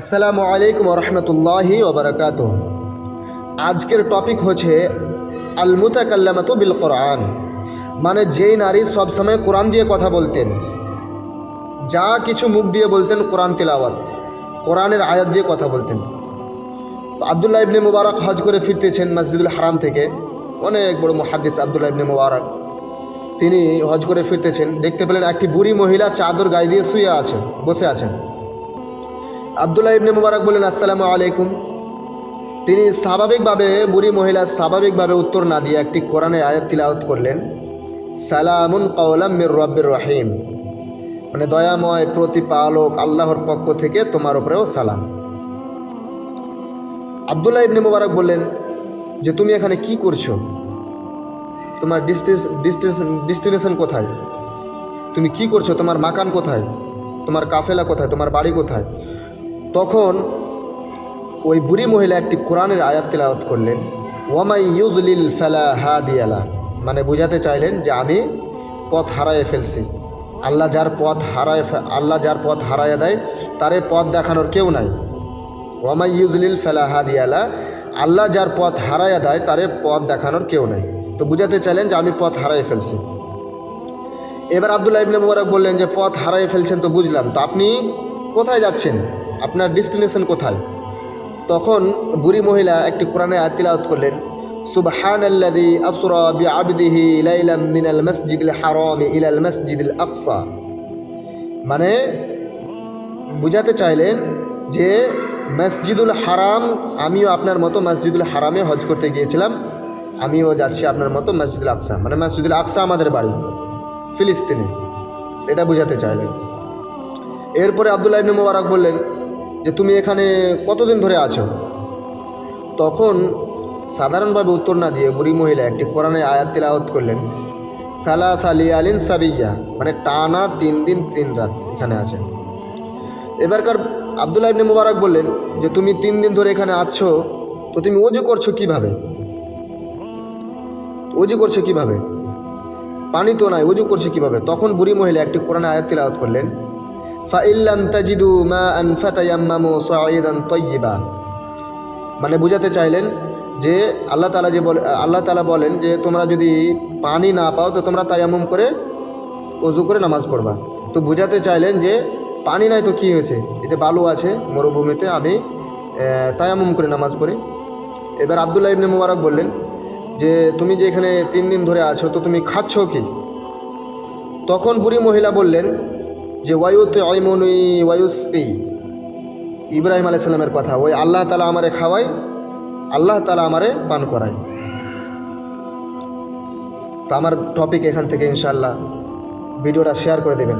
আসসালামু আলাইকুম রহমতুল্লাহি ওবরাকাত আজকের টপিক হচ্ছে আল মুতাকাল্লামাত বিল কোরআন মানে যেই নারী সবসময় কোরআন দিয়ে কথা বলতেন, যা কিছু মুখ দিয়ে বলতেন কোরআন তিলাওয়াত, কোরআনের আয়াত দিয়ে কথা বলতেন। তো আবদুল্লাহ ইবনে মুবারক হজ করে ফিরতেছেন মসজিদুল হারাম থেকে, অনেক বড় মহাদিস আবদুল্লাহ ইবনে মুবারক। তিনি হজ করে ফিরতেছেন, দেখতে পেলেন একটি বুড়ি মহিলা চাদর গায়ে দিয়ে শুয়ে আছেন বসে আছেন। আবদুল্লাহ ইবনে মুবারক বললেন, আসসালামু আলাইকুম। তিনি স্বাভাবিকভাবে, বুড়ি মহিলা স্বাভাবিকভাবে উত্তর না দিয়ে একটি কোরআনের আয়াত তিলাওয়াত করলেন, সালামুন কৌলাম মির রব্বির রহিম। মানে দয়াময় প্রতিপালক আল্লাহর পক্ষ থেকে তোমার উপরেও সালাম। আবদুল্লাহ ইবনে মুবারক বললেন, যে তুমি এখানে কি করছ? তোমার ডিস্টিনেশন কোথায়? তুমি কি করছ? তোমার মাকান কোথায়? তোমার কাফেলা কোথায়? তোমার বাড়ি কোথায়? তখন ওই বুড়ি মহিলা একটি কোরআনের আয়াত তিলাওয়াত করলেন, ওয়ামাই ইউদলিল ফেলা হা দিয়ালা মানে বুঝাতে চাইলেন যে আমি পথ হারায়ে ফেলছি। আল্লাহ যার পথ হারায় আল্লাহ যার পথ হারায় দেয়, তারে পথ দেখানোর কেউ নাই। ওয়ামাই ইউদলিল ফেলা হা দিয়ালা আল্লাহ যার পথ হারায়া দেয়, তারে পথ দেখানোর কেউ নাই। তো বুঝাতে চাইলেন যে আমি পথ হারাই ফেলছি। এবার আবদুল্লাহ ইবনে মুবারক বললেন যে, পথ হারাই ফেলছেন তো বুঝলাম। তো আপনি কোথায় যাচ্ছেন? আপনার ডেস্টিনেশন কোথায়? তখন বুড়ি মহিলা একটি কোরআনের আয়াত করলেন সুবহান আল্লাযী আসরা বিআবদিহি লাইলাম মিনাল মাসজিদিল হারামি ইলাল মাসজিদিল আকসা। মানে বুঝাতে চাইলেন যে, মসজিদুল হারাম, আমিও আপনার মতো মসজিদুল হারামে হজ করতে গিয়েছিলাম, আমিও যাচ্ছি আপনার মতো মসজিদুল আকসা। মানে মসজিদুল আকসা আমাদের বাড়ি, ফিলিস্তিনে। এটা বুঝাতে চাইলেন। এরপরে আবদুল্লাহ মুবারক বললেন যে তুমি এখানে কতদিন ধরে আছো? তখন সাধারণভাবে উত্তর না দিয়ে বুড়ি মহিলা একটি কোরআনে আয়াত তিলাওয়াত করলেন সালাস আলী আলিন সাবিয়া মানে টানা তিন দিন তিন রাত এখানে আছেন এবারকার আবদুল্লাহ ইবনে মুবারক বললেন যে, তুমি তিন দিন ধরে এখানে আছো, তো তুমি ওজু করছ কীভাবে? ওজু করছ কীভাবে? পানি তো নাই ওজু করছে কীভাবে? তখন বুড়ি মহিলা একটি কোরআনে আয়াত তিলাওয়াত করলেন মা আন মানে বুঝাতে চাইলেন যে আল্লাহ তালা যে বলে আল্লাহ তালা বলেন যে তোমরা যদি পানি না পাও তো তোমরা তায়াম্মুম করে অজু করে নামাজ পড়বা। তো বুঝাতে চাইলেন যে পানি নাই তো কী হয়েছে? এতে বালু আছে মরুভূমিতে আমি আহ, তায়াম্মুম করে নামাজ পড়ি। এবার আবদুল্লাহ ইবনে মুবারক বললেন যে তুমি যে এখানে তিন দিন ধরে আছো তো তুমি খাচ্ছ কি? তখন বুড়ি মহিলা বললেন যে ওয়ায়ুতে অয়মনুই ওয়ায়ুস্তি ইব্রাহিম আলাইসাল্লামের কথা, ওই আল্লাহ তালা আমারে খাওয়াই আল্লাহ তালা আমারে পান করায়। তো আমার টপিক এখান থেকে ইনশাল্লাহ ভিডিওটা শেয়ার করে দেবেন।